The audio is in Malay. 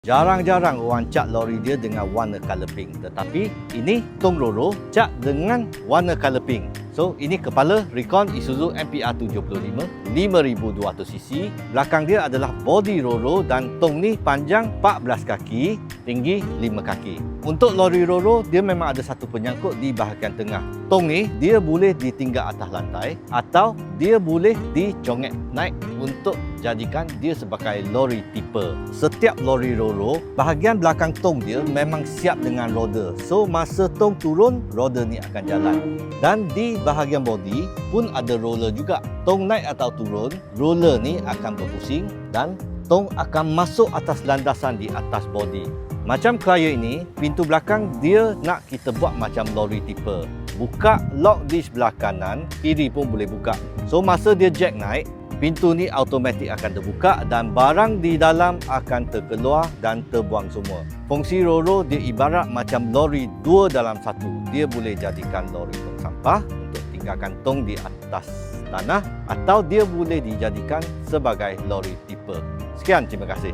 Jarang-jarang orang cat lori dia dengan warna color pink. Tetapi ini Tong Roro cat dengan warna color pink. So ini kepala Recon Isuzu MPR 75 5200cc. Belakang dia adalah body Roro dan tong ni panjang 14 kaki, tinggi 5 kaki. Untuk lori Roro dia memang ada satu penyangkut di bahagian tengah. Tong ni dia boleh ditinggal atas lantai atau dia boleh dicongek naik untuk jadikan dia sebagai lori tipe. Setiap lori Roro, bahagian belakang tong dia memang siap dengan roda. So masa tong turun, roda ni akan jalan. Dan di bahagian body pun ada roller juga. Tong naik atau turun, roller ni akan berpusing dan tong akan masuk atas landasan di atas body. Macam Cryer ini, pintu belakang dia nak kita buat macam lori tipe. Buka lock di sebelah kanan, kiri pun boleh buka. So masa dia jack naik, pintu ni automatik akan terbuka dan barang di dalam akan terkeluar dan terbuang semua. Fungsi Roro dia ibarat macam lori dua dalam satu. Dia boleh jadikan lori tong sampah untuk tinggalkan tong di atas tanah atau dia boleh dijadikan sebagai lori tipe. Sekian, terima kasih.